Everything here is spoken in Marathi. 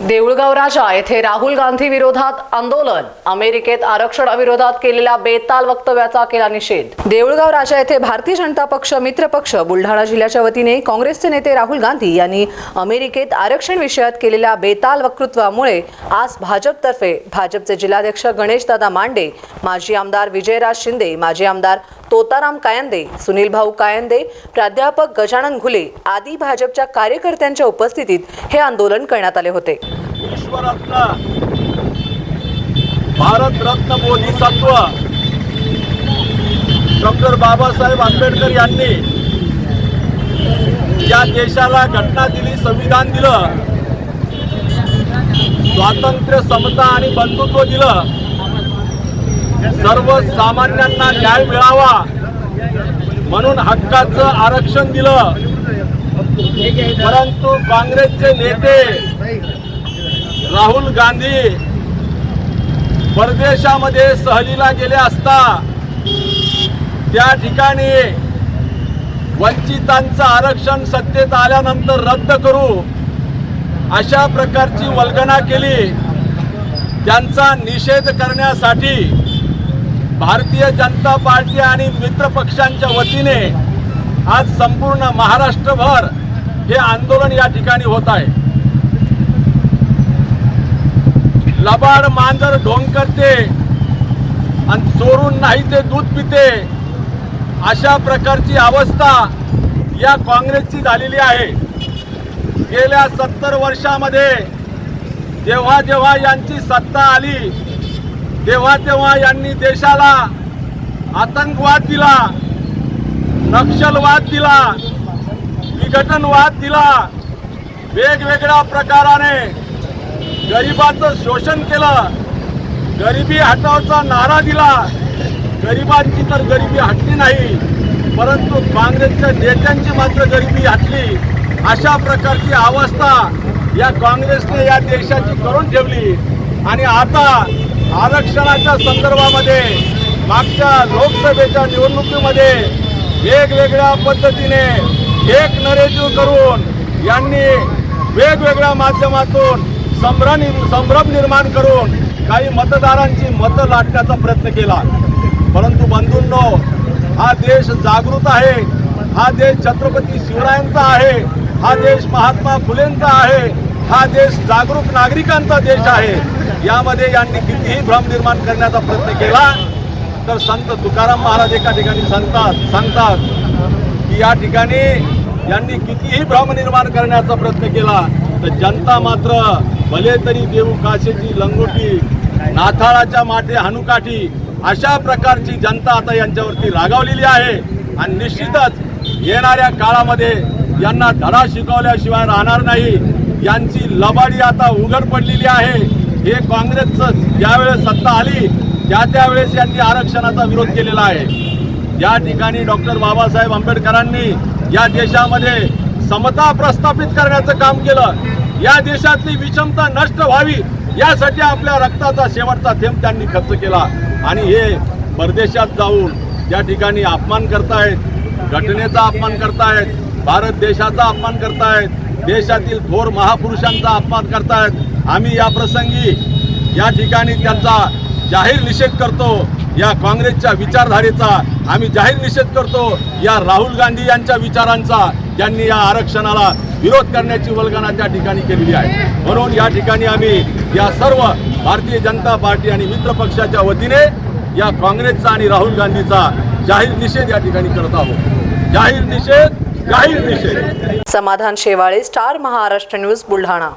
देऊळगाव राजा येथे राहुल गांधी विरोधात आंदोलन. अमेरिकेत आरक्षणाविरोधात केलेल्या बेताल वक्तव्याचा केला निषेध. देऊळगाव राजा येथे भारतीय जनता पक्ष मित्र पक्ष बुलढाणा जिल्ह्याच्या वतीने काँग्रेसचे नेते राहुल गांधी यांनी अमेरिकेत आरक्षण विषयात केलेल्या बेताल वक्तृत्वामुळे आज भाजपतर्फे भाजपचे जिल्हाध्यक्ष गणेशदादा मांडे माजी आमदार विजयराज शिंदे माजी आमदार तोताराम कायंदे सुनील भाऊ कायंदे प्राध्यापक गजानन घुले आदी भाजपच्या कार्यकर्त्यांच्या उपस्थितीत हे आंदोलन करण्यात आले होते. भारतरत्न बोधिसत्व डॉक्टर बाबासाहेब आंबेडकर यांनी या देशाला घटना दिली संविधान दिलं स्वातंत्र्य समता आणि बंधुत्व दिलं. सर्वसामान्यांना न्याय मिळावा म्हणून हक्काचं आरक्षण दिलं. परंतु काँग्रेसचे नेते राहुल गांधी परदेशामध्ये सहलीला गेले असता त्या ठिकाणी वंचितांचं आरक्षण सत्तेत आल्यानंतर रद्द करू अशा प्रकारची वल्गना केली. त्यांचा निषेध करण्यासाठी भारतीय जनता पार्टी आणि मित्र पक्षांच्या वतीने आज संपूर्ण महाराष्ट्रभर हे आंदोलन या ठिकाणी होत आहे. लबाड मांजर ढोंग करते आणि चोरून नाही ते दूध पिते अशा प्रकारची अवस्था या काँग्रेसची झालेली आहे. गेल्या सत्तर वर्षामध्ये जेव्हा जेव्हा यांची सत्ता आली तेव्हा तेव्हा यांनी देशाला आतंकवाद दिला नक्षलवाद दिला विघटनवाद दिला. वेगवेगळ्या प्रकाराने गरिबाचं शोषण केलं गरिबी हटावचा नारा दिला. गरिबांची तर गरिबी हटली नाही परंतु काँग्रेसच्या नेत्यांची मात्र गरिबी हटली. अशा प्रकारची अवस्था या काँग्रेसने या देशाची करून ठेवली. आणि आता आरक्षणाच्या संदर्भामध्ये मागच्या लोकसभेच्या निवडणुकीमध्ये वेगवेगळ्या पद्धतीने एक नरेटिव्ह करून यांनी वेगवेगळ्या माध्यमातून संभ्रम संभ्रम निर्माण करून काही मतदारांची मतं लाटण्याचा प्रयत्न केला. परंतु बंधूंनो हा देश जागृत आहे हा देश छत्रपती शिवरायांचा आहे हा देश महात्मा फुलेंचा आहे हा देश जागरूक नागरिकांचा देश आहे. यामध्ये यांनी कितीही भ्रम निर्माण करण्याचा प्रयत्न केला तर संत तुकाराम महाराज एका ठिकाणी सांगतात सांगतात की या ठिकाणी यांनी कितीही भ्रम निर्माण करण्याचा प्रयत्न केला तर जनता मात्र भले तरी देऊ काशेची लंगोटी नाथाळाच्या माठे हनुकाठी अशा प्रकारची जनता आता यांच्यावरती रागावलेली आहे. आणि निश्चितच येणाऱ्या काळामध्ये यांना धडा शिकवल्याशिवाय राहणार नाही. यांची लबाडी आता उघड पडलेली आहे. हे काँग्रेसचं ज्यावेळेस सत्ता आली त्या त्यावेळेस यांनी आरक्षणाचा विरोध केलेला आहे. या ठिकाणी डॉक्टर बाबासाहेब आंबेडकरांनी या देशामध्ये समता प्रस्थापित करण्याचं काम केलं. या देशातली विषमता नष्ट व्हावी यासाठी आपल्या रक्ताचा शेवटचा थेंब त्यांनी खर्च केला. आणि हे परदेशात जाऊन त्या ठिकाणी अपमान करतायत घटनेचा अपमान करतायत भारत देशाचा अपमान करतायत देशातील थोर महापुरुषांचा अपमान करतायत आम्ही या प्रसंगी या ठिकाणी त्यांचा जाहीर निषेध करतो. या काँग्रेसच्या विचारधारेचा आम्ही जाहीर निषेध करतो. या राहुल गांधी यांच्या विचारांचा ज्यांनी या आरक्षणाला विरोध करण्याची वल्गना त्या ठिकाणी केलेली आहे. म्हणून या ठिकाणी आम्ही या सर्व भारतीय जनता पार्टी आणि मित्र पक्षाच्या वतीने या काँग्रेसचा आणि राहुल गांधीचा जाहीर निषेध या ठिकाणी करत आहोत. जाहीर निषेध जाहीर निषेध. Samadhan Shewale star Maharashtra news Buldhana.